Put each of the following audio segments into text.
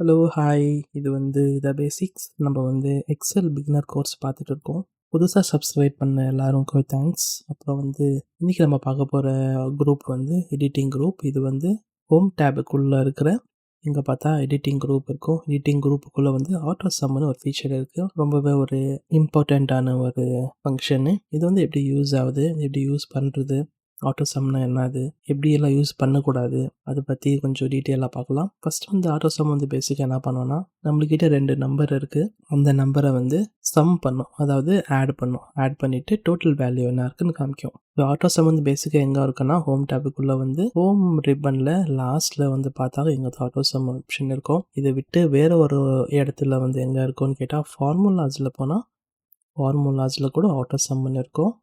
Hello hi இது வந்து த basics நம்ம வந்து எக்ஸல் பிகினர் கோர்ஸ் பார்த்துட்டு இருக்கோம். புதுசாக சப்ஸ்கிரைப் பண்ண எல்லாருக்கும் தேங்க்ஸ் அப்புறம் வந்து இன்றைக்கி நம்ம பார்க்க போகிற குரூப் வந்து எடிட்டிங் குரூப் இது வந்து ஹோம் டேபுக்குள்ளே இருக்கிற இங்கே பார்த்தா எடிட்டிங் குரூப் இருக்கும். எடிட்டிங் குரூப்புக்குள்ளே வந்து ஆட்டோ சம்னு ஒரு ஃபீச்சர் இருக்குது ரொம்பவே ஒரு இம்பார்ட்டண்ட்டான ஒரு ஃபங்க்ஷனு இது வந்து எப்படி யூஸ் ஆகுது? எப்படி யூஸ் பண்ணுறது ஆட்டோ என்ன அது? எப்படி எல்லாம் யூஸ் பண்ணக்கூடாது? அதை பற்றி கொஞ்சம் டீட்டெயிலாக பார்க்கலாம். ஃபர்ஸ்ட் வந்து ஆட்டோ சம் வந்து பேசிக்காக என்ன பண்ணோம்னா நம்மளுக்கிட்ட ரெண்டு நம்பர் இருக்குது அந்த நம்பரை வந்து சம் பண்ணும். அதாவது ஆட் பண்ணும். ஆட் பண்ணிவிட்டு டோட்டல் வேல்யூ என்ன இருக்குன்னு காமிக்கும். இப்போ ஆட்டோ சம் வந்து பேசிக்காக எங்கே இருக்குன்னா ஹோம் டேபுக்குள்ளே வந்து ஹோம் ரிப்பனில் லாஸ்ட்டில் வந்து பார்த்தா எங்கள் ஆட்டோ சம் ஆப்ஷன் இருக்கும். இதை விட்டு வேறு ஒரு இடத்துல வந்து எங்கே இருக்கும்னு கேட்டால் ஃபார்முலாஸில் போனால் ஃபார்முலாஸில் கூட ஆட்டோசம்னு இருக்கும்.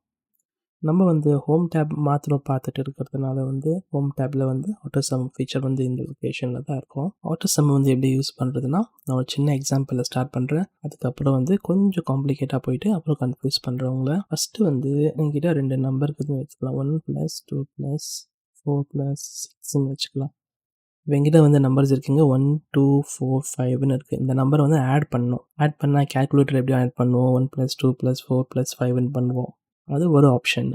நம்ம வந்து ஹோம் டேப் மாத்திரம் பார்த்துட்டு இருக்கிறதுனால வந்து ஹோம் டேப்பில் வந்து ஆட்டோ சம் ஃபீச்சர் வந்து இந்த லொக்கேஷனில் தான் இருக்கும். ஆட்டோ சம் வந்து எப்படி யூஸ் பண்ணுறதுனா நான் ஒரு சின்ன எக்ஸாம்பிளில் ஸ்டார்ட் பண்ணுறேன் அதுக்கப்புறம் வந்து கொஞ்சம் காம்ப்ளிகேட்டாக போயிட்டு அப்புறம் கன்ஃபியூஸ் பண்ணுறவங்கள ஃபஸ்ட்டு வந்து என்கிட்ட ரெண்டு நம்பர் இருக்குதுன்னு வச்சுக்கலாம். One plus two plus four plus சிக்ஸ்ன்னு வச்சுக்கலாம். எங்கிட்ட வந்து நம்பர்ஸ் இருக்குங்க. ஒன் டூ ஃபோர் ஃபைவ்னு இருக்குது இந்த நம்பரை வந்து ஆட் பண்ணோம் ஆட் பண்ணால் கேல்குலேட்டர் எப்படி ஆட் பண்ணுவோம்? One plus two plus four plus ஃபைவ்னு பண்ணுவோம். அது ஒரு ஆப்ஷன்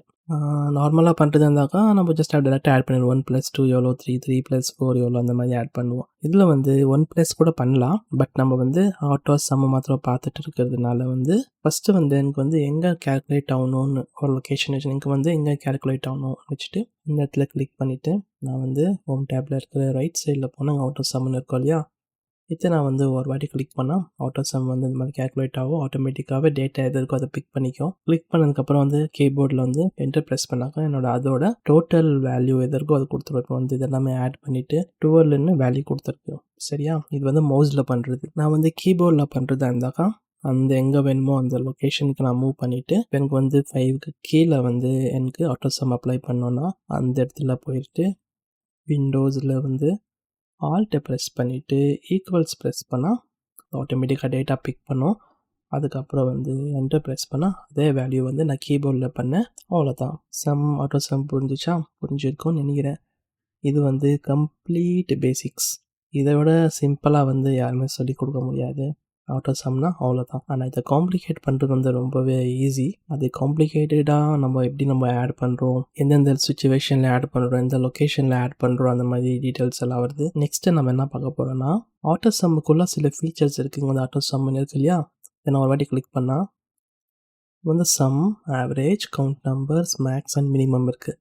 நார்மலாக பண்ணுறது இருந்தாக்கா நம்ம ஜஸ்ட் டேரெக்டாக ஆட் பண்ணிடுவோம். ஒன் ப்ளஸ் டூ எவ்வளோ? த்ரீ த்ரீ ப்ளஸ் ஃபோர் எவ்வளோ? அந்த மாதிரி ஆட் பண்ணுவோம். இதில் வந்து ஒன் ப்ளஸ் கூட பண்ணலாம். பட் நம்ம வந்து ஆட்டோ சம்ம மாத்திரம் பார்த்துட்டு இருக்கிறதுனால வந்து ஃபஸ்ட்டு வந்து எனக்கு வந்து எங்கே கேல்குலேட் ஆகணும்னு ஒரு லொக்கேஷன் வச்சு எனக்கு வந்து எங்கே கேல்குலேட் ஆகணும் வச்சுட்டு இந்த இடத்துல கிளிக் பண்ணிவிட்டு நான் வந்து ஹோம் டேப்பில் இருக்கிற ரைட் சைடில் போனால் ஆட்டோ சம்மன் இருக்கும் இல்லையா? இதை நான் வந்து ஒரு வாட்டி கிளிக் பண்ணால் ஆட்டோ சம் வந்து இந்த மாதிரி கேல்குலேட் ஆகும். ஆட்டோமேட்டிக்காகவே டேட்டா எது இருக்கோ அதை பிக் பண்ணிக்கும். கிளிக் பண்ணதுக்கப்புறம் வந்து கீபோர்டில் வந்து என்டர் ப்ரெஸ் பண்ணாக்கா என்னோட அதோட டோட்டல் வேல்யூ எது இருக்கோ அது கொடுத்துரும். இப்போ வந்து இதெல்லாமே ஆட் பண்ணிவிட்டு டுவெல்லுன்னு வேல்யூ கொடுத்துருக்கு. சரியா? இது வந்து மவுஸில் பண்ணுறது நான் வந்து கீபோர்டில் பண்ணுறதா இருந்தாக்கா அந்த எங்கே வேணுமோ அந்த லொக்கேஷனுக்கு நான் மூவ் பண்ணிவிட்டு எனக்கு வந்து ஃபைவ்க்கு கீழே வந்து எனக்கு ஆட்டோ சம் அப்ளை பண்ணோன்னா அந்த இடத்துல போயிட்டு விண்டோஸில் வந்து ஆல்ட்டை ப்ரெஸ் பண்ணிவிட்டு ஈக்குவல்ஸ் ப்ரெஸ் பண்ணால் ஆட்டோமேட்டிக்காக டேட்டா பிக் பண்ணும். அதுக்கப்புறம் வந்து என்டர் ப்ரெஸ் பண்ணால் அதே வேல்யூ வந்து நான் கீபோர்டில் பண்ணேன் அவ்வளோதான் சம் ஆட்டோ சம் புரிஞ்சிச்சா? புரிஞ்சிருக்கும்னு நினைக்கிறேன். இது வந்து கம்ப்ளீட் பேசிக்ஸ் இதை விட சிம்பிளாக வந்து யாருமே சொல்லிக் கொடுக்க முடியாது. ஆட்டோ சம்னா அவ்வளோதான் ஆனால் இதை காம்ப்ளிகேட் பண்ணுறது வந்து ரொம்பவே ஈஸி அது காம்ப்ளிகேட்டடாக நம்ம எப்படி நம்ம ஆட் பண்ணுறோம் எந்தெந்த சுச்சுவேஷனில் ஆட் பண்ணுறோம் எந்த லொக்கேஷனில் ஆட் பண்ணுறோம் அந்த மாதிரி டீட்டெயில்ஸ் எல்லாம் வருது. நெக்ஸ்ட்டு நம்ம என்ன பார்க்க போகிறோம்னா ஆட்டோ சம்முக்குள்ளே சில ஃபீச்சர்ஸ் இருக்குங்க. அந்த ஆட்டோ சம்னு இருக்கு இல்லையா? இதை நான் ஒரு வாட்டி கிளிக் பண்ணால் வந்து sum average count numbers max and minimum இருக்குது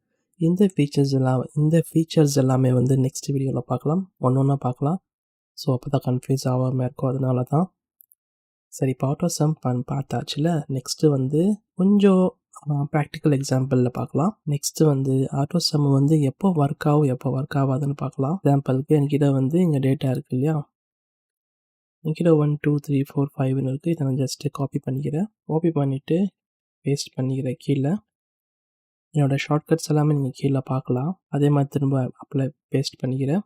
இந்த ஃபீச்சர்ஸ் எல்லாம் இந்த ஃபீச்சர்ஸ் எல்லாமே வந்து நெக்ஸ்ட் வீடியோவில் பார்க்கலாம். ஒன்று ஒன்றா பார்க்கலாம். ஸோ அப்போ தான் கன்ஃபியூஸ் ஆகாமல் இருக்கும். அதனால தான் சரி இப்போ ஆட்டோ சம் பண் பார்த்தாச்சுல நெக்ஸ்ட்டு வந்து கொஞ்சம் ப்ராக்டிக்கல் எக்ஸாம்பிளில் பார்க்கலாம் நெக்ஸ்ட்டு வந்து ஆட்டோ சம் வந்து எப்போ ஒர்க் ஆகும் எப்போ ஒர்க் ஆகாதுன்னு பார்க்கலாம் எக்ஸாம்பிளுக்கு என்கிட்ட வந்து இங்கே டேட்டா இருக்குது இல்லையா? என்கிட்ட ஒன் டூ த்ரீ ஃபோர் ஃபைவ்னு இருக்குது இதை நான் ஜஸ்ட்டு காப்பி பண்ணிக்கிறேன். காப்பி பண்ணிவிட்டு பேஸ்ட் பண்ணிக்கிறேன் கீழே. என்னோடய ஷார்ட்கட்ஸ் எல்லாமே நீங்கள் கீழே பார்க்கலாம் அதே மாதிரி திரும்ப அப்ளை பேஸ்ட் பண்ணிக்கிறேன்.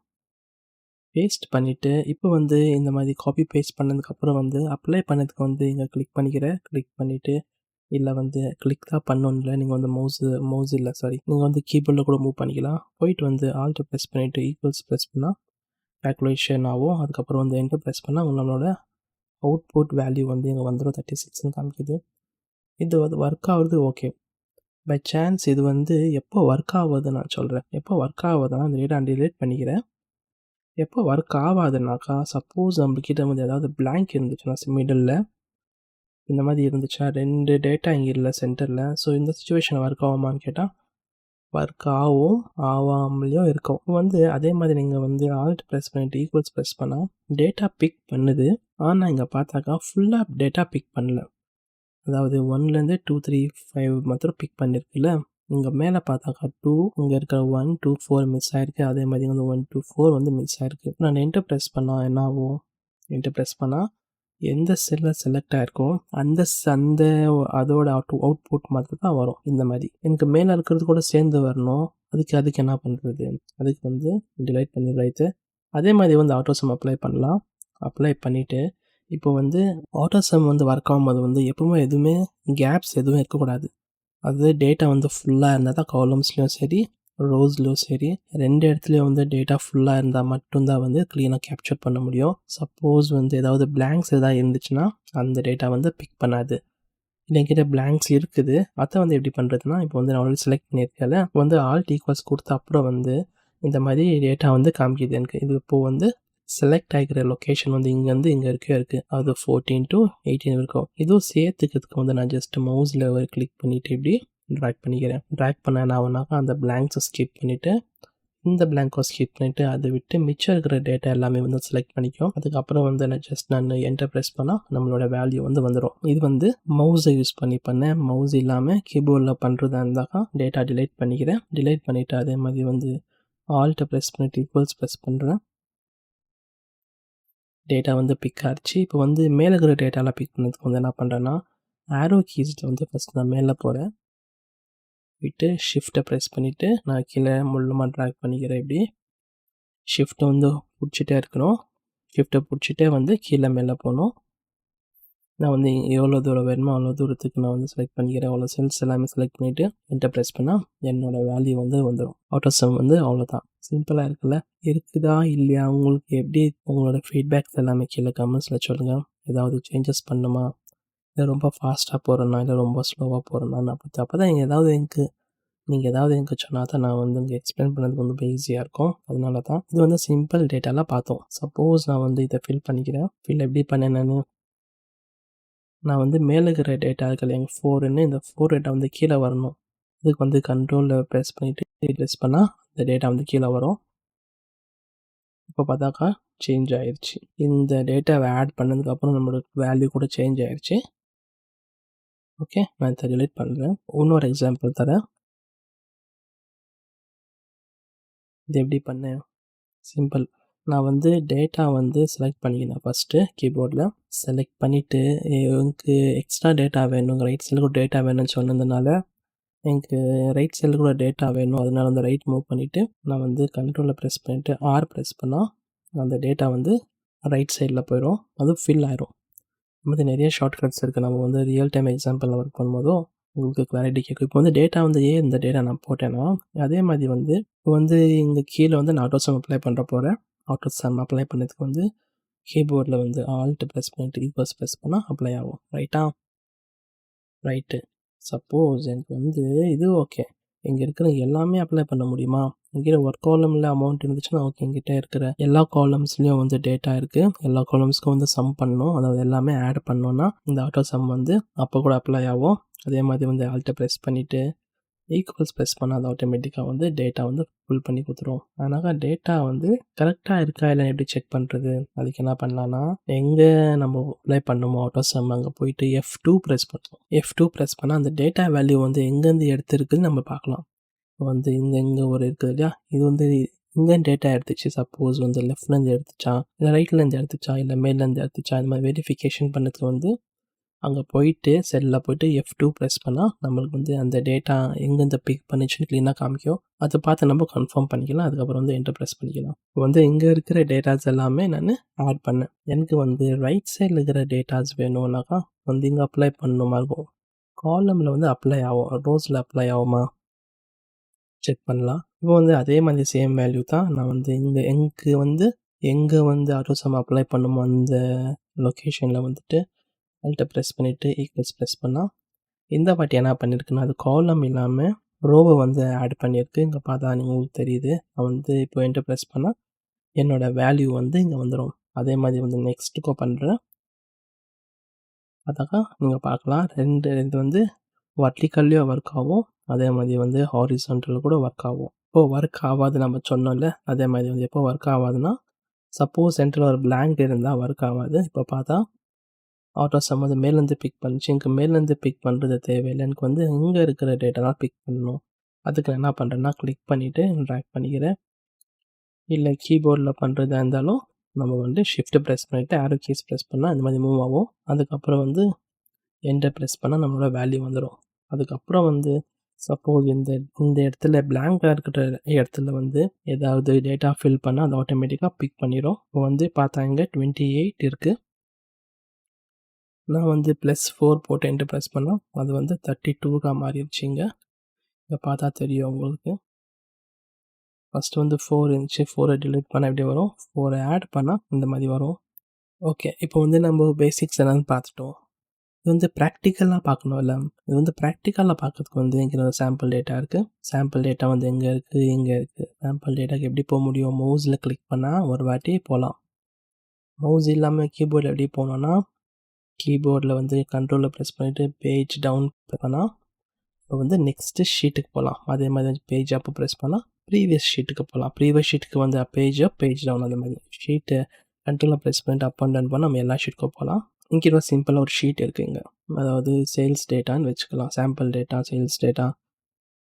பேஸ்ட் பண்ணிவிட்டு இப்போ வந்து இந்த மாதிரி காப்பி பேஸ்ட் பண்ணதுக்கப்புறம் வந்து அப்ளை பண்ணதுக்கு வந்து இங்கே கிளிக் பண்ணிக்கிறேன் கிளிக் பண்ணிவிட்டு இல்லை வந்து கிளிக் தான் பண்ணணும்ல நீங்கள் வந்து மவுஸ் மவுஸ் இல்லை சாரி நீங்கள் வந்து கீபோர்டில் கூட மூவ் பண்ணிக்கலாம். போயிட்டு வந்து ஆல்ட்டு ப்ரெஸ் பண்ணிவிட்டு ஈக்குவல்ஸ் ப்ரெஸ் பண்ணால் கேல்குலேஷன் ஆகும். அதுக்கப்புறம் வந்து எங்கே ப்ரெஸ் பண்ணால் நம்மளோட அவுட்புட் வேல்யூ வந்து இங்கே வந்துடும் தேர்ட்டி சிக்ஸ்னு காமிக்குது. இது வந்து ஒர்க் ஆகுறது ஓகே பை சான்ஸ் இது வந்து எப்போ ஒர்க் ஆகுது நான் சொல்கிறேன் எப்போ ஒர்க் ஆகுதுன்னா அந்த டேட்டா டிலேட் பண்ணிக்கிறேன். எப்போ ஒர்க் ஆகாதுனாக்கா சப்போஸ் நம்மக்கிட்ட வந்து ஏதாவது பிளாங்க் இருந்துச்சுன்னா மிடலில் இந்த மாதிரி இருந்துச்சா? ரெண்டு டேட்டா இங்கே இல்லை சென்டரில் ஸோ இந்த சுச்சுவேஷன் ஒர்க் ஆகுமான்னு கேட்டால் ஒர்க் ஆகும் ஆகாமலேயும் இருக்கும். வந்து அதே மாதிரி நீங்கள் வந்து ஆல்ட் ப்ரெஸ் பண்ணிட்டு ஈக்குவல்ஸ் ப்ரெஸ் பண்ணால் டேட்டா பிக் பண்ணுது. ஆனால் இங்கே பார்த்தாக்கா ஃபுல்லாக டேட்டா பிக் பண்ணல. அதாவது ஒன்லேருந்து டூ த்ரீ ஃபைவ் மாத்திரம் பிக் பண்ணியிருக்குல்ல இங்கே மேலே பார்த்தாக்கா டூ இங்கே இருக்கிற ஒன் டூ ஃபோர் மிஸ் ஆயிருக்கு. அதே மாதிரி வந்து ஒன் டூ ஃபோர் வந்து மிஸ் ஆயிருக்கு. நான் என்டர் ப்ரெஸ் பண்ணால் என்ன ஆகும்? என்டர் ப்ரெஸ் பண்ணால் எந்த செல்லில் செலக்ட் ஆகிருக்கோ அந்த அந்த அதோட அவுட் அவுட்புட் மாதிரி தான் வரும். இந்த மாதிரி. எனக்கு மேலே இருக்கிறது கூட சேர்ந்து வரணும். அதுக்கு அதுக்கு என்ன பண்ணுறது அதுக்கு வந்து டிலைட் பண்ணி ரைட்டு அதே மாதிரி வந்து ஆட்டோசம் அப்ளை பண்ணலாம். அப்ளை பண்ணிவிட்டு இப்போ வந்து ஆட்டோசம் வந்து ஒர்க் ஆகும்போது வந்து எப்பவுமே எதுவுமே கேப்ஸ் எதுவும் இருக்கக்கூடாது. அது டேட்டா வந்து ஃபுல்லாக இருந்தால் தான் காலம்ஸ்லேயும் சரி ரோஸ்லையும் சரி ரெண்டு இடத்துலையும் வந்து டேட்டா ஃபுல்லாக இருந்தால் மட்டும்தான் வந்து க்ளீனாக கேப்சர் பண்ண முடியும். சப்போஸ் வந்து ஏதாவது பிளாங்க்ஸ் எதாவது இருந்துச்சுன்னா அந்த டேட்டா வந்து பிக் பண்ணாது. என்கிட்ட பிளாங்க்ஸ் இருக்குது. அதை வந்து எப்படி பண்ணுறதுனா இப்போ வந்து நான் ஆல்ரெடி செலக்ட் பண்ணியிருக்கேன் வந்து ஆல் ஈக்குவல்ஸ் கொடுத்த அப்புறம் வந்து இந்த மாதிரி டேட்டா வந்து காமிக்குது எனக்கு. இது இப்போது வந்து செலக்ட் ஆகிக்கிற லொக்கேஷன் வந்து இங்கேருந்து இங்கே இருக்கே இருக்குது அது ஃபோர்டீன் டு எயிட்டீன் இருக்கும் இதுவும் சேர்த்துக்கிறதுக்கு வந்து நான் ஜஸ்ட் மவுஸில் கிளிக் பண்ணிவிட்டு இப்படி ட்ராக் பண்ணிக்கிறேன். ட்ராக் பண்ண என்ன ஆகுனாக்கா அந்த பிளாங்க்ஸை ஸ்கிப் பண்ணிவிட்டு இந்த பிளாங்கை ஸ்கிப் பண்ணிவிட்டு அதை விட்டு மிச்சம் இருக்கிற டேட்டா எல்லாமே வந்து செலக்ட் பண்ணிக்கும். அதுக்கப்புறம் வந்து நான் ஜஸ்ட் நான் என்டர் ப்ரெஸ் பண்ணால் நம்மளோட வேல்யூ வந்து வந்துடும் இது வந்து மவுஸை யூஸ் பண்ணி பண்ணேன். மவுஸ் இல்லாமல் கீபோர்டில் பண்ணுறதா இருந்தாக்கா டேட்டா டிலைட் பண்ணிக்கிறேன். டிலைட் பண்ணிவிட்டு அதே மாதிரி வந்து ஆல்ட்டை ப்ரெஸ் பண்ணிவிட்டு ஈக்குவல்ஸ் ப்ரெஸ் பண்ணுறேன் டேட்டா வந்து பிக் ஆச்சு இப்போ வந்து மேலே இருக்கிற டேட்டாலாம் பிக் பண்ணதுக்கு வந்து என்ன பண்ணுறேன்னா ஆரோ கீஸில் வந்து ஃபஸ்ட் நான் மேலே போகிறேன் போயிட்டு ஷிஃப்ட்டை ப்ரெஸ் பண்ணிவிட்டு நான் கீழே முள்ளமாக ட்ராக் பண்ணிக்கிறேன் இப்படி. ஷிஃப்ட்டை வந்து பிடிச்சிட்டே இருக்கணும். ஷிஃப்ட்டை பிடிச்சிட்டே வந்து கீழே மேலே போகணும். நான் வந்து எவ்வளோ தூரம் வேணுமோ அவ்வளோ தூரத்துக்கு நான் வந்து செலக்ட் பண்ணிக்கிறேன். அவ்வளோ செல்ஸ் எல்லாமே செலக்ட் பண்ணிவிட்டு என்டர் ப்ரெஸ் பண்ணால் என்னோடய வேல்யூ வந்து வந்துடும் அவுட் சம் வந்து அவ்வளோதான் சிம்பிளாக இருக்குல்ல? இருக்குதா இல்லையா? உங்களுக்கு எப்படி உங்களோட ஃபீட்பேக்ஸ் எல்லாமே கீழே கமெண்ட்ஸில் சொல்லுங்கள் ஏதாவது சேஞ்சஸ் பண்ணுமா? இல்லை ரொம்ப ஃபாஸ்ட்டாக போகிறேன்னா இல்லை ரொம்ப ஸ்லோவாக போகிறேன்னா அப்படி அப்போ தான் ஏதாவது எனக்கு நீங்கள் ஏதாவது எனக்கு சொன்னால் தான் நான் வந்து இங்கே எக்ஸ்பிளைன் பண்ணுறதுக்கு வந்து ரொம்ப ஈஸியாக இருக்கும். அதனால தான் இது வந்து சிம்பிள் டேட்டாலாம் பார்த்தோம். சப்போஸ் நான் வந்து இதை ஃபில் பண்ணிக்கிறேன். ஃபில் எப்படி பண்ணேன் நான் நான் வந்து மேலே இருக்கிற டேட்டா இருக்குல்ல எங்கள் ஃபோருன்னு இந்த ஃபோர் டேட்டா வந்து கீழே வரணும். இதுக்கு வந்து கண்ட்ரோலில் ப்ரெஸ் பண்ணிவிட்டு ப்ரெஸ் பண்ணால் இந்த டேட்டா வந்து கீழே வரும். இப்போ பார்த்தாக்கா சேஞ்ச் ஆயிடுச்சு இந்த டேட்டாவை ஆட் பண்ணதுக்கப்புறம் நம்மளோட வேல்யூ கூட சேஞ்ச் ஆயிடுச்சு ஓகே நான் இதை டிலீட் பண்ணுறேன் இன்னொரு எக்ஸாம்பிள் தரேன். இது எப்படி பண்ணேன்? சிம்பிள் நான் வந்து டேட்டா வந்து செலக்ட் பண்ணிக்கினேன் ஃபஸ்ட்டு கீபோர்டில் செலக்ட் பண்ணிவிட்டு எனக்கு எக்ஸ்ட்ரா டேட்டா வேணுங்கிற ரைட் சைடில் டேட்டா வேணும்னு சொன்னதுனால எனக்கு ரைட் சைடில் கூட டேட்டா வேணும். அதனால வந்து ரைட் மூவ் பண்ணிவிட்டு நான் வந்து கண்ட்ரோலில் ப்ரெஸ் பண்ணிவிட்டு ஆர் ப்ரெஸ் பண்ணால் அந்த டேட்டா வந்து ரைட் சைடில் போயிடும் அது ஃபில் ஆயிரும். மாதிரி நிறைய ஷார்ட்கட்ஸ் இருக்குது நம்ம வந்து ரியல் டைம் எக்ஸாம்பிளில் ஒர்க் பண்ணும்போதோ உங்களுக்கு கிளாரிட்டி கேட்கும் இப்போ வந்து டேட்டா வந்து ஏன் இந்த டேட்டா நான் போட்டேன்னா அதே மாதிரி வந்து இப்போ வந்து இங்கே கீழே வந்து நான் ஆட்டோ சம் அப்ளை பண்ணுற போகிறேன் ஆட்டோ சம் அப்ளை பண்ணதுக்கு வந்து கீபோர்டில் வந்து ஆல்ட்டு ப்ரெஸ் பண்ணிட்டு ஈக்குவல்ஸ் ப்ரெஸ் பண்ணால் அப்ளை ஆகும். ரைட்டா ரைட்டு சப்போஸ் எனக்கு வந்து இது ஓகே இங்கே இருக்கிற எல்லாமே அப்ளை பண்ண முடியுமா? இங்கே ஒர்க் காலமில் அமௌண்ட் இருந்துச்சுன்னா ஓகே எங்கிட்ட இருக்கிற எல்லா காலம்ஸ்லேயும் வந்து டேட்டா இருக்குது எல்லா காலம்ஸ்க்கும் வந்து சம் பண்ணணும். அதாவது எல்லாமே ஆட் பண்ணோன்னா இந்த ஆட்டோ சம் வந்து அப்போ கூட அப்ளை ஆகும். அதே மாதிரி வந்து ஆல்ட்டை ப்ரெஸ் பண்ணிவிட்டு ஈக்குவல்ஸ் ப்ரெஸ் பண்ணால் அது ஆட்டோமேட்டிக்காக வந்து டேட்டா வந்து ஃபுல் பண்ணி கொடுத்துரும். அதனால் டேட்டா வந்து கரெக்டாக இருக்கா இல்லை எப்படி செக் பண்ணுறது அதுக்கு என்ன பண்ணலான்னா எங்கே நம்ம அப்ளை பண்ணுமோ ஆட்டோ சம் அங்கே போயிட்டு எஃப் டூ ப்ரெஸ் பண்ணுறோம் எஃப் டூ ப்ரெஸ் பண்ணால் அந்த டேட்டா வேல்யூ வந்து எங்கேருந்து எடுத்துருக்குன்னு நம்ம பார்க்கலாம். இப்போ வந்து இங்கே இங்கே ஒரு இருக்குது இல்லையா? இது வந்து இங்கே டேட்டா எடுத்துச்சு. சப்போஸ் வந்து லெஃப்ட்லேருந்து எடுத்துச்சா? இல்லை ரைட்லேருந்து எடுத்துச்சா? இல்லை மேலேருந்து எடுத்துச்சா? இந்த மாதிரி வெரிஃபிகேஷன் பண்ணதுக்கு வந்து அங்கே போயிட்டு செல்லில் போயிட்டு எஃப் டூ ப்ரெஸ் பண்ணால் நம்மளுக்கு வந்து அந்த டேட்டா எங்கெந்த பிக் பண்ணிச்சுன்னு க்ளீனாக காமிக்கும். அதை பார்த்து நம்ம கன்ஃபார்ம் பண்ணிக்கலாம். அதுக்கப்புறம் வந்து என்டர் ப்ரெஸ் பண்ணிக்கலாம். இப்போ வந்து இங்கே இருக்கிற டேட்டாஸ் எல்லாமே நான் ஆட் பண்ணேன். எனக்கு வந்து ரைட் சைடில் இருக்கிற டேட்டாஸ் வேணும்னாக்கா வந்து இங்கே அப்ளை பண்ணணுமா இருக்கும். காலமில் வந்து அப்ளை ஆகும். ரோஸில் அப்ளை ஆகுமா? செக் பண்ணலாம். இப்போ வந்து அதே மாதிரி சேம் வேல்யூ தான் நான் வந்து இந்த எனக்கு வந்து எங்கே வந்து ஆட்டோசம் அப்ளை பண்ணுமோ அந்த லொக்கேஷனில் வந்துட்டு அல்ட்டை ப்ரெஸ் பண்ணிவிட்டு ஈக்குவல்ஸ் ப்ரெஸ் பண்ணால் இந்த வாட்டி என்ன பண்ணியிருக்குன்னா அது காலம் இல்லாமல் ரோவை வந்து ஆட் பண்ணியிருக்கு இங்கே பார்த்தா நீங்கள் உங்களுக்கு தெரியுது. நான் வந்து இப்போ என்டர் ப்ரெஸ் பண்ணால் என்னோடய வேல்யூ வந்து இங்கே வந்துடும் அதே மாதிரி வந்து நெக்ஸ்ட்டுக்கோ பண்ணுறேன் அதாக்கா நீங்கள் பார்க்கலாம். ரெண்டு இது வந்து வர்டிக்கல்லையும் ஒர்க் ஆகும். அதே மாதிரி வந்து ஹாரிசான்டல் கூட ஒர்க் ஆகும். இப்போது ஒர்க் ஆகாது நம்ம சொன்னோம்ல அதே மாதிரி வந்து எப்போ ஒர்க் ஆகாதுன்னா சப்போஸ் சென்டரில் ஒரு பிளாங்க் இருந்தால் ஒர்க் ஆகாது. இப்போ பார்த்தா ஆட்டோ சம் மேலேருந்து பிக் பண்ணிச்சு எனக்கு மேலேருந்து பிக் பண்ணுறது தேவையில்லை. எனக்கு வந்து இங்கே இருக்கிற டேட்டாலாம் பிக் பண்ணணும். அதுக்கு நான் என்ன பண்ணுறேன்னா கிளிக் பண்ணிவிட்டு ட்ராக் பண்ணிக்கிறேன். இல்லை கீபோர்டில் பண்ணுறதா இருந்தாலும் நம்ம வந்து ஷிஃப்ட் ப்ரெஸ் பண்ணிவிட்டு ஆரோ கீஸ் ப்ரெஸ் பண்ணால் இந்த மாதிரி மூவ் ஆகும். அதுக்கப்புறம் வந்து என்டர் ப்ரெஸ் பண்ணால் நம்மளோட வேல்யூ வந்துடும் அதுக்கப்புறம் வந்து சப்போஸ் இந்த இந்த இடத்துல பிளாங்காக இருக்கிற இடத்துல வந்து ஏதாவது டேட்டா ஃபில் பண்ணால் அது ஆட்டோமேட்டிக்காக பிக் பண்ணிடும் இப்போ வந்து பார்த்தாங்க டுவெண்ட்டி எயிட் இருக்குது நான் வந்து ப்ளஸ் ஃபோர் போட்டு என்ட்ரு ப்ரெஸ் பண்ணால் அது வந்து தேர்ட்டி டூக்காக மாறிடுச்சிங்க. இங்கே பார்த்தா தெரியும் உங்களுக்கு. ஃபஸ்ட்டு வந்து ஃபோர் இருந்துச்சு. ஃபோரை டிலீட் பண்ணால் எப்படி வரும்? ஃபோரை ஆட் பண்ணால் இந்த மாதிரி வரும். ஓகே இப்போ வந்து நம்ம பேசிக்ஸ் என்னன்னு பார்த்துட்டோம். இது வந்து ப்ராக்டிக்கலாக பார்க்கணும்ல. இது வந்து ப்ராக்டிக்கலாக பார்க்கறதுக்கு வந்து இங்கே ஒரு சாம்பிள் டேட்டா இருக்குது சாம்பிள் டேட்டா வந்து எங்கே இருக்குது எங்கே இருக்குது சாம்பிள் டேட்டாக்கு எப்படி போக முடியும்? மவுஸில் கிளிக் பண்ணால் ஒரு வாட்டி போகலாம் மவுஸ் இல்லாமல் கீபோர்டில் எப்படி போனோன்னா கீபோர்டில் வந்து கண்ட்ரோலில் ப்ரெஸ் பண்ணிவிட்டு பேஜ் டவுன் பண்ணால் இப்போ வந்து நெக்ஸ்ட்டு ஷீட்டுக்கு போகலாம். அதே மாதிரி பேஜ் அப்போ ப்ரெஸ் பண்ணால் ப்ரீவியஸ் ஷீட்டுக்கு போகலாம். ப்ரீவியஸ் ஷீட்டுக்கு வந்து பேஜ் அப் பேஜ் டவுன் அந்த மாதிரி. ஷீட்டை கண்ட்ரோலில் ப்ரெஸ் பண்ணிட்டு அப் அண்ட் டவுன் பண்ணால் நம்ம எல்லா ஷீட்டுக்கும் போகலாம். இங்கே ஒரு சிம்பிளாக ஒரு ஷீட் இருக்குங்க அதாவது சேல்ஸ் டேட்டான்னு வச்சுக்கலாம். Sample data sales data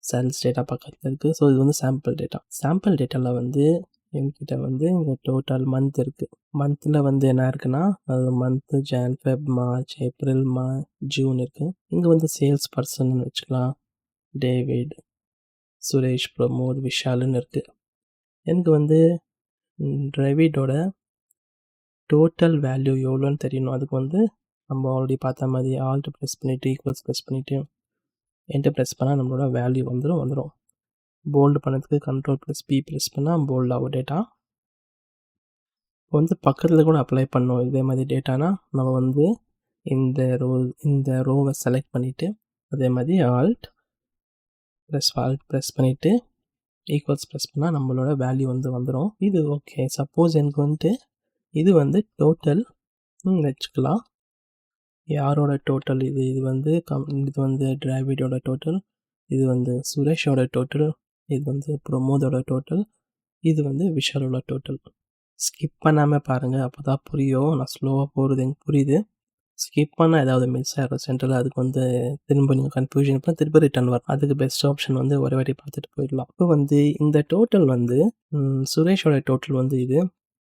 sales data பக்கத்தில் இருக்குது ஸோ இது வந்து சாம்பிள் டேட்டா சாம்பிள் டேட்டாவில் வந்து என்கிட்ட வந்து இங்கே டோட்டல் மந்த் இருக்குது மந்தில் வந்து என்ன இருக்குன்னா அது month Jan Feb March April May June இருக்குது இங்கே வந்து சேல்ஸ் பர்சன் வச்சுக்கலாம். டேவிட் சுரேஷ் பிரமோத் விஷாலுன்னு இருக்குது எனக்கு வந்து டிரைவிடோட டோட்டல் வேல்யூ எவ்வளோன்னு தெரியணும். அதுக்கு வந்து நம்ம ஆல்ரெடி பார்த்த மாதிரி ஆல்ட் ப்ரெஸ் பண்ணிவிட்டு ஈக்குவல்ஸ் ப்ரெஸ் பண்ணிவிட்டு என்டர் ப்ரெஸ் பண்ணால் நம்மளோட வேல்யூ வந்துடும் வந்துடும் போல்டு பண்ணதுக்கு கண்ட்ரோல் ப்ளஸ் பி ப்ரெஸ் பண்ணால் போல்ட் ஆகும் டேட்டா இப்போ வந்து பக்கத்தில் கூட அப்ளை பண்ணோம் இதே மாதிரி டேட்டானா நம்ம வந்து இந்த ரோ இந்த ரோவை செலக்ட் பண்ணிவிட்டு அதே மாதிரி ஆல்ட் ப்ரெஸ் ஆல்ட் ப்ரெஸ் பண்ணிவிட்டு ஈக்குவல்ஸ் ப்ரெஸ் பண்ணால் நம்மளோட வேல்யூ வந்து வந்துடும் இது ஓகே சப்போஸ் எனக்கு வந்துட்டு இது வந்து டோட்டல் வச்சுக்கலாம். யாரோட டோட்டல் இது? இது வந்து கம் இது வந்து டிராவிடோட டோட்டல் இது வந்து சுரேஷோட டோட்டல் இது வந்து ப்ரொமோதோட டோட்டல் இது வந்து விஷாலோட டோட்டல் ஸ்கிப் பண்ணாமல் பாருங்கள் அப்போ தான் புரியும். நான் ஸ்லோவாக போகிறது எனக்கு புரியுது. ஸ்கிப் பண்ணால் ஏதாவது மிஸ் ஆகிடும் சென்டரில் அதுக்கு வந்து திரும்ப நீங்கள் கன்ஃபியூஷன் இப்போ திரும்ப ரிட்டர்ன் வரும். அதுக்கு பெஸ்ட் ஆப்ஷன் வந்து ஒரே வாட்டி பார்த்துட்டு போயிடலாம். இப்போ வந்து இந்த டோட்டல் வந்து சுரேஷோட டோட்டல் வந்து இது.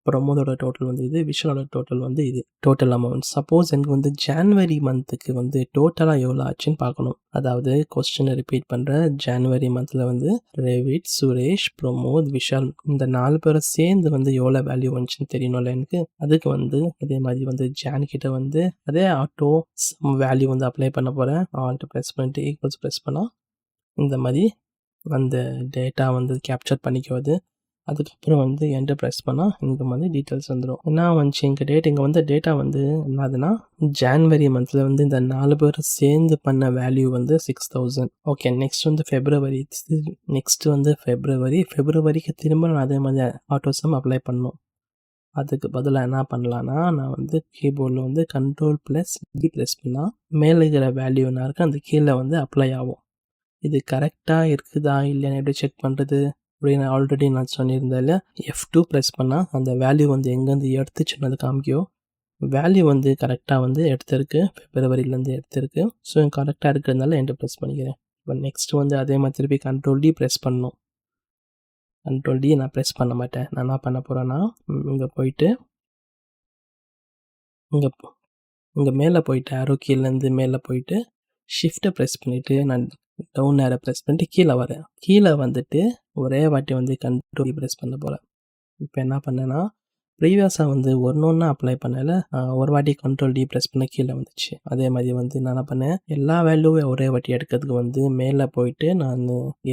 ப்ரொமோதோட டோட்டல் வந்து இது விஷலோட டோட்டல் வந்து இது. டோட்டல் அமௌண்ட் சப்போஸ் எனக்கு வந்து ஜான்வரி மந்த்துக்கு வந்து டோட்டலாக எவ்வளோ ஆச்சுன்னு பார்க்கணும். அதாவது கொஸ்டினை ரிப்பீட் பண்ணுற ஜான்வரி மந்தில் வந்து ரேவிட் சுரேஷ் பிரமோத் விஷால் இந்த நாலு பேரை சேர்ந்து வந்து எவ்வளோ வேல்யூ வந்துச்சுன்னு தெரியணும்ல எனக்கு? அதுக்கு வந்து அதே மாதிரி வந்து ஜான் கிட்ட வந்து அதே ஆட்டோ வேல்யூ வந்து அப்ளை பண்ண போகிறேன் ஆல்ட் ப்ரெஸ் பண்ணிட்டு ஈக்குவல்ஸ் ப்ரெஸ் பண்ணால் இந்த மாதிரி அந்த டேட்டா வந்து கேப்சர் பண்ணிக்குவது. அதுக்கப்புறம் வந்து என்டர் ப்ரெஸ் பண்ணால் இந்த வந்து டீட்டெயில்ஸ் வந்துடும் என்ன வந்துச்சு எங்கள் டேட் இங்கே வந்து டேட்டா வந்து என்னதுன்னா ஜான்வரி மந்தில் வந்து இந்த நாலு பேர் சேர்ந்து பண்ண வேல்யூ வந்து சிக்ஸ் தௌசண்ட் ஓகே நெக்ஸ்ட் வந்து ஃபெப்ரவரி நெக்ஸ்ட் வந்து ஃபெப்ரவரி ஃபெப்ரவரிக்கு திரும்ப நான் அதே மாதிரி ஆட்டோசம் அப்ளை பண்ணோம். அதுக்கு பதிலாக என்ன பண்ணலான்னா நான் வந்து கீபோர்டில் வந்து கண்ட்ரோல் ப்ளஸ் டி ப்ரெஸ் பண்ணால் மேலே இருக்கிற வேல்யூ என்ன இருக்குது அந்த கீழே வந்து அப்ளை ஆகும். இது கரெக்டாக இருக்குதா இல்லைன்னு எப்படி செக் பண்ணுறது அப்படின்னு ஆல்ரெடி நான் சொன்னிருந்தேன் எஃப் டூ ப்ரெஸ் பண்ணால் அந்த வேல்யூ வந்து எங்கேருந்து எடுத்துச்சுன்னு அது காமிக்கோ. வேல்யூ வந்து கரெக்டாக வந்து எடுத்திருக்கு. பிப்ரவரியிலேருந்து எடுத்திருக்கு. ஸோ கரெக்டாக இருக்கிறதுனால என்டர் ப்ரெஸ் பண்ணிக்கிறேன். இப்போ நெக்ஸ்ட் வந்து அதே மாதிரி திருப்பி கண்ட்ரோல் டி ப்ரெஸ் பண்ணணும். கண்ட்ரோல் டி நான் ப்ரெஸ் பண்ண மாட்டேன். நான் என்ன பண்ண போகிறேன்னா இங்கே போயிட்டு இங்கே இங்கே மேலே போயிட்டு ஆரோ கீழேருந்து மேலே போயிட்டு ஷிஃப்ட்டை ப்ரெஸ் பண்ணிவிட்டு நான் டவுன் நேரம் ப்ரெஸ் பண்ணிட்டு கீழே வரேன் கீழே வந்துட்டு ஒரே வாட்டி வந்து கண்ட்ரோல் ப்ரெஸ் பண்ண போகிறேன் இப்போ என்ன பண்ணேன்னா ப்ரீவியஸாக வந்து ஒன்று ஒன்றா அப்ளை பண்ணல. ஒரு வாட்டி கண்ட்ரோல் டி ப்ரெஸ் பண்ண கீழே வந்துச்சு. அதே மாதிரி வந்து நான் என்ன பண்ணேன் எல்லா வேல்யூவும் ஒரே வாட்டி எடுக்கிறதுக்கு வந்து மேலே போயிட்டு நான்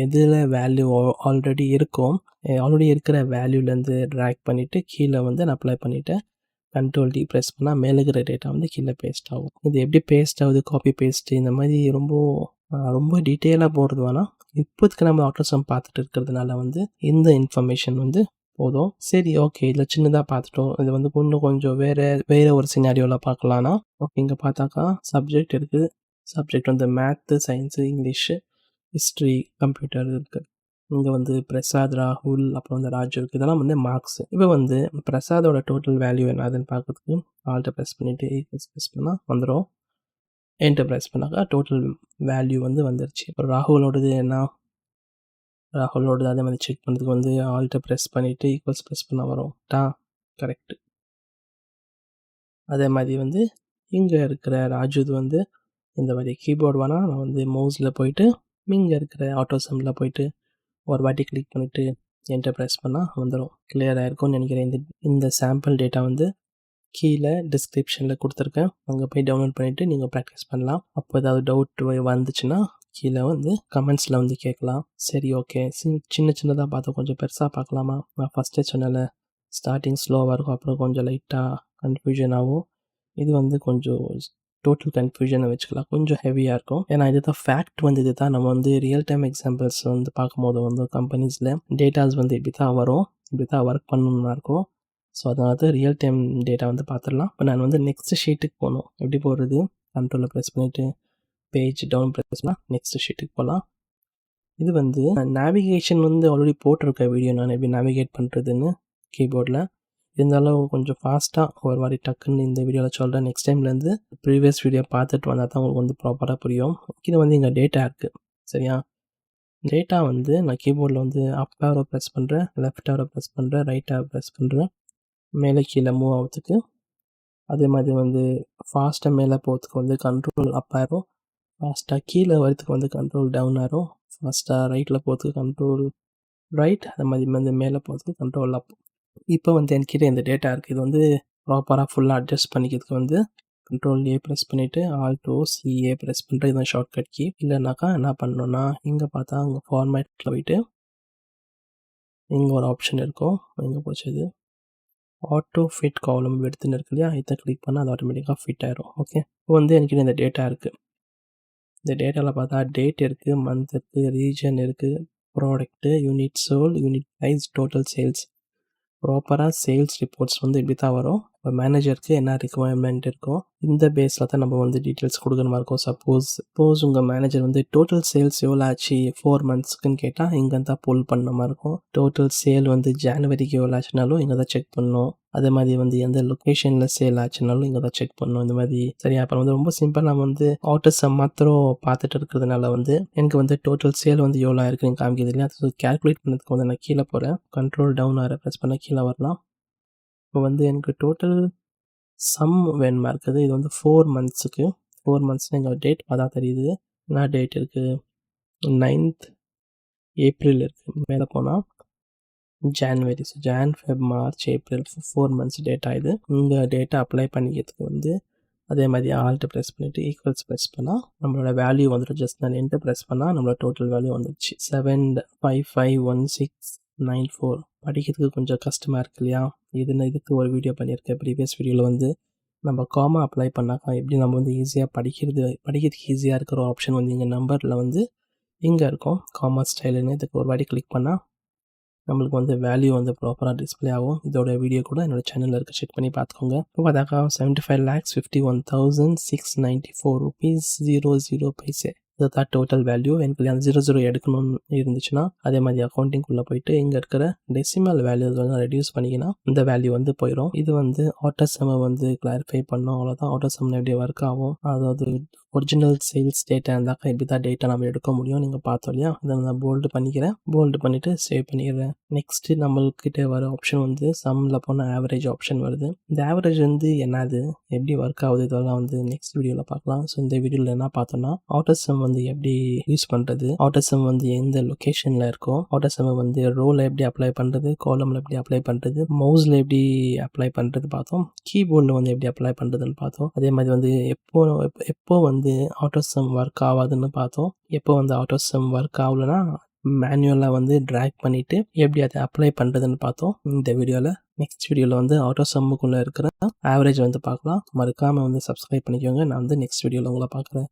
எதில் வேல்யூ ஆல்ரெடி இருக்கும் ஆல்ரெடி இருக்கிற வேல்யூலேருந்து ட்ராக் பண்ணிவிட்டு கீழே வந்து நான் அப்ளை பண்ணிவிட்டேன் கண்ட்ரோல் டி ப்ரெஸ் பண்ணால் மேலே இருக்கிற டேட்டா வந்து கீழே பேஸ்ட் ஆகும். இது எப்படி பேஸ்ட் ஆகுது காப்பி பேஸ்ட்டு இந்த மாதிரி ரொம்ப ரொம்ப டீட்டெயிலாக போகிறது வேணாம். இப்போதுக்கு நம்ம ஆட்டோசம் பார்த்துட்டு இருக்கிறதுனால வந்து இந்த இன்ஃபர்மேஷன் வந்து போதும். சரி ஓகே இதில் சின்னதாக பார்த்துட்டோம். இது வந்து இன்னும் கொஞ்சம் வேறு வேறு ஒரு சினாரியோவில் பார்க்கலான்னா ஓகே இங்கே பார்த்தாக்கா சப்ஜெக்ட் இருக்குது சப்ஜெக்ட் வந்து math science English history computer இருக்குது இங்கே வந்து பிரசாத் ராகுல் அப்புறம் வந்து ராஜு இருக்குது இதெல்லாம் வந்து மார்க்ஸ் இப்போ வந்து பிரசாதோட டோட்டல் வேல்யூ என்னதுன்னு பார்க்கறதுக்கு ஆல்ட்டை ப்ரெஸ் பண்ணிவிட்டு ஈக்குவல்ஸ் ப்ரெஸ் பண்ணால் வந்துடும் என்டர்பிரைஸ் பண்ணாக்கா டோட்டல் வேல்யூ வந்து வந்துருச்சு. இப்போ ராகுலோடது என்ன? ராகுலோடது அதே மாதிரி செக் பண்ணுறதுக்கு வந்து ஆல்ட்டை ப்ரெஸ் பண்ணிவிட்டு ஈக்குவல்ஸ் ப்ரெஸ் பண்ண வரும். டா கரெக்டு அதே மாதிரி வந்து இங்கே இருக்கிற ராஜுது வந்து இந்த மாதிரி கீபோர்டு வேணால் நான் வந்து மவுஸில் போயிட்டு இங்கே இருக்கிற ஆட்டோ சம்மில் போயிட்டு ஒரு வாட்டி கிளிக் பண்ணிவிட்டு என்டர் ப்ரெஸ் பண்ணால் வந்துடும் கிளியராக இருக்கும்னு நினைக்கிறேன். இந்த இந்த சாம்பிள் டேட்டா வந்து கீழே டிஸ்கிரிப்ஷனில் கொடுத்துருக்கேன். அங்கே போய் டவுன்லோட் பண்ணிவிட்டு நீங்கள் ப்ராக்டிஸ் பண்ணலாம். அப்போ ஏதாவது டவுட் வந்துச்சுன்னா கீழே வந்து கமெண்ட்ஸில் வந்து கேட்கலாம். சரி ஓகே சின்ன சின்னதாக பார்த்தா கொஞ்சம் பெருசாக பார்க்கலாமா? நான் ஃபஸ்ட்டே சொன்னல ஸ்டார்டிங் ஸ்லோவாக இருக்கும். அப்புறம் கொஞ்சம் லைட்டாக கன்ஃபியூஷன் ஆகும். இது வந்து கொஞ்சம் டோட்டல் கன்ஃபியூஷனை வச்சுக்கலாம். கொஞ்சம் ஹெவியாக இருக்கும். ஏன்னா இது தான் ஃபேக்ட் வந்து இது தான் நம்ம வந்து ரியல் டைம் எக்ஸாம்பிள்ஸ் வந்து பார்க்கும்போது வந்து கம்பெனிஸில் டேட்டாஸ் வந்து இப்படி தான் வரும். இப்படி தான் ஒர்க் பண்ணணும்னா இருக்கும். ஸோ அதனால தான் ரியல் டைம் டேட்டா வந்து பார்த்துடலாம் இப்போ நான் வந்து நெக்ஸ்ட் ஷீட்டுக்கு போகணும். எப்படி போடுறது? கண்ட்ரோலில் ப்ரெஸ் பண்ணிவிட்டு பேஜ் டவுன் ப்ரெஸ் பண்ணால் நெக்ஸ்ட் ஷீட்டுக்கு போகலாம் இது வந்து நேவிகேஷன் வந்து ஆல்ரெடி போட்டிருக்க வீடியோ நான் எப்படி நேவிகேட் பண்ணுறதுன்னு கீபோர்டில் இருந்தாலும் கொஞ்சம் ஃபாஸ்ட்டாக ஒரு மாதிரி டக்குன்னு இந்த வீடியோவில் சொல்கிறேன் நெக்ஸ்ட் டைம்லேருந்து ப்ரீவியஸ் வீடியோ பார்த்துட்டு வந்தால் தான் உங்களுக்கு வந்து ப்ராப்பராக புரியும். இது வந்து இங்கே டேட்டா இருக்குது சரியா? டேட்டா வந்து நான் கீபோர்டில் வந்து அப் ஆரோ ப்ரெஸ் பண்ணுறேன் லெஃப்ட் ஆரோ ப்ரெஸ் பண்ணுறேன் ரைட் ஆரோ ப்ரெஸ் பண்ணுறேன் மேலே கீழே மூவ் ஆகிறதுக்கு அதே மாதிரி வந்து ஃபாஸ்ட்டாக மேலே போகிறதுக்கு வந்து கண்ட்ரோல் அப் ஆயிரும் ஃபாஸ்ட்டாக கீழே வரதுக்கு வந்து கண்ட்ரோல் டவுன் ஆயிரும் ஃபாஸ்ட்டாக ரைட்டில் போகிறதுக்கு கண்ட்ரோல் ரைட் அது மாதிரி வந்து மேலே போகிறதுக்கு கண்ட்ரோல் அப் இப்போ வந்து என்கிட்ட இந்த டேட்டா இருக்குது இது வந்து ப்ராப்பராக ஃபுல்லாக அட்ஜஸ்ட் பண்ணிக்கிறதுக்கு வந்து கண்ட்ரோல் ஏ ப்ரெஸ் பண்ணிவிட்டு alt O C A press பண்ணுறது இதுதான் ஷார்ட்கட் கீ இல்லைனாக்கா என்ன பண்ணணும்னா இங்கே பார்த்தா அங்கே ஃபார்மேட்டில் போயிட்டு இங்கே ஒரு ஆப்ஷன் இருக்கும். இங்கே போச்சு இது. ஆட்டோ ஃபிட் காலம் எடுத்துன்னு இருக்கு இல்லையா? இதை கிளிக் பண்ணால் அது ஆட்டோமேட்டிக்காக ஃபிட் ஆயிரும். ஓகே இப்போ வந்து என்கிட்ட இந்த டேட்டா இருக்குது இந்த டேட்டாவில் பார்த்தா டேட் இருக்குது மந்த் இருக்குது ரீஜன் இருக்குது product unit sold unit price total sales ப்ராப்பராக சேல்ஸ் ரிப்போர்ட்ஸ் வந்து இப்படி தான் வரும். இப்போ மேனேஜருக்கு என்ன ரிக்குவயர்மெண்ட் இருக்கோ இந்த பேஸில் தான் நம்ம வந்து டீட்டெயில்ஸ் கொடுக்குற மாதிரி இருக்கும் சப்போஸ் சப்போஸ் உங்கள் மேனேஜர் வந்து டோட்டல் சேல்ஸ் எவ்வளோ ஆச்சு ஃபோர் மந்த்ஸ்க்குன்னு கேட்டால் இங்கே தான் போல் பண்ண மாதிரி இருக்கும். டோட்டல் சேல் வந்து ஜான்வரிக்கு எவ்வளோ ஆச்சுனாலும் இங்கே தான் செக் பண்ணணும். அதே மாதிரி வந்து எந்த லொக்கேஷனில் சேல் ஆச்சுனாலும் இங்கே தான் செக் பண்ணணும். இந்த மாதிரி. சரி அப்புறம் வந்து ரொம்ப சிம்பிள் நம்ம வந்து ஆட்டோஸை மாத்திரம் பார்த்துட்டு இருக்கிறதுனால வந்து எனக்கு வந்து டோட்டல் சேல் வந்து எவ்வளோ இருக்குன்னு காமிக்கிறது இல்லையா? அது கேல்குலேட் பண்ணதுக்கு வந்து நான் கீழே போகிறேன் கண்ட்ரோல் டவுன் ஆகிற ப்ரெஸ் பண்ண கீழே வரலாம். இப்போ வந்து எனக்கு டோட்டல் சம் வேணுமா இருக்குது? இது வந்து ஃபோர் மந்த்ஸுக்கு ஃபோர் மந்த்ஸ் எங்கள் டேட் பார்த்தா தெரியுது. என்ன டேட் இருக்குது நைன்த் ஏப்ரல் இருக்குது மேலே போனால் January so Jan Feb March April four months date ஆகுது உங்கள் டேட்டா அப்ளை பண்ணிக்கிறதுக்கு வந்து அதே மாதிரி ஆல்ட்டு ப்ரெஸ் பண்ணிவிட்டு ஈக்குவல்ஸ் ப்ரெஸ் பண்ணால் நம்மளோட வேல்யூ வந்துடும் ஜஸ்ட் நான் என்ட்டு ப்ரெஸ் பண்ணால் நம்மளோட டோட்டல் வேல்யூ வந்துடுச்சு seven five five one six nine four படிக்கிறதுக்கு கொஞ்சம் கஷ்டமாக இருக்கு இல்லையா? இதுன்னு இதுக்கு ஒரு வீடியோ பண்ணியிருக்கேன். ப்ரீவியஸ் வீடியோவில் வந்து நம்ம காமா அப்ளை பண்ணாக்கா எப்படி நம்ம வந்து ஈஸியாக படிக்கிறது படிக்கிறதுக்கு ஈஸியாக இருக்கிற ஆப்ஷன் வந்து இங்கே நம்பரில் வந்து இங்கே இருக்கும். காமா ஸ்டைலுன்னு இதுக்கு ஒரு வாட்டி கிளிக் பண்ணால் நம்மளுக்கு வந்து வேல்யூ வந்து ப்ராப்பராக டிஸ்பிளே ஆகும். இதோட வீடியோ கூட என்னோட சேனலில் இருக்க. செக் பண்ணி பார்த்துக்கோங்க. இப்போ பார்த்தாக்கா seventy five lakhs fifty one thousand six ninety four rupees zero zero paise இதுதான் டோட்டல் வேல்யூ எனக்கு அந்த ஜீரோ ஜீரோ எடுக்கணும்னு இருந்துச்சுன்னா அதே மாதிரி அக்கௌண்டிங்குள்ளே போயிட்டு இங்கே இருக்கிற டெசிமல் வேல்யூஸ் வந்து ரெடியூஸ் பண்ணிக்கினா இந்த வேல்யூ வந்து போயிடும் இது வந்து ஆட்டோசமை வந்து கிளாரிஃபை பண்ணோம். அவ்வளோதான் ஆட்டோசம்ல எப்படி ஒர்க் ஆகும்? அதாவது ஒரிஜினல் சேல்ஸ் டேட்டா இருந்தாக்கா இப்படி தான் டேட்டா நம்ம எடுக்க முடியும். நீங்கள் பார்த்தோம் இல்லையா? இதை நான் போல்டு பண்ணிக்கிறேன். போல்டு பண்ணிவிட்டு சேவ் பண்ணிக்கிறேன் நெக்ஸ்ட்டு நம்மள்கிட்ட வர ஆப்ஷன் வந்து சம்மில் போன ஆவரேஜ் ஆப்ஷன் வருது. இந்த ஆவரேஜ் வந்து என்னது? எப்படி ஒர்க் ஆகுது? இதெல்லாம் வந்து நெக்ஸ்ட் வீடியோவில் பார்க்கலாம். ஸோ இந்த வீடியோவில் என்ன பார்த்தோம்னா ஆட்டோசம் வந்து எப்படி யூஸ் பண்ணுறது ஆட்டோசம் வந்து எந்த லொக்கேஷனில் இருக்கோ ஆட்டோசம் வந்து ரோவில் எப்படி அப்ளை பண்ணுறது காலமில் எப்படி அப்ளை பண்ணுறது மவுஸில் எப்படி அப்ளை பண்ணுறது பார்த்தோம். கீபோர்டில் வந்து எப்படி அப்ளை பண்ணுறதுன்னு பார்த்தோம். அதே மாதிரி வந்து எப்போ எப்போ வந்து ஆட்டோசம் ஒர்க் ஆகாதுன்னு பார்த்தோம். எப்போ வந்து ஆட்டோசம் ஒர்க் ஆகலைன்னா மேனுவலாக வந்து ட்ராக் பண்ணிவிட்டு எப்படி அதை அப்ளை பண்ணுறதுன்னு பார்த்தோம். இந்த வீடியோவில் நெக்ஸ்ட் வீடியோவில் வந்து ஆட்டோ சம்முக்குள்ளே இருக்கிற ஆவரேஜ் வந்து பார்க்கலாம். மறக்காமல் வந்து சப்ஸ்கிரைப் பண்ணிக்கோங்க. நான் வந்து நெக்ஸ்ட் வீடியோவில் உங்களை பார்க்குறேன்.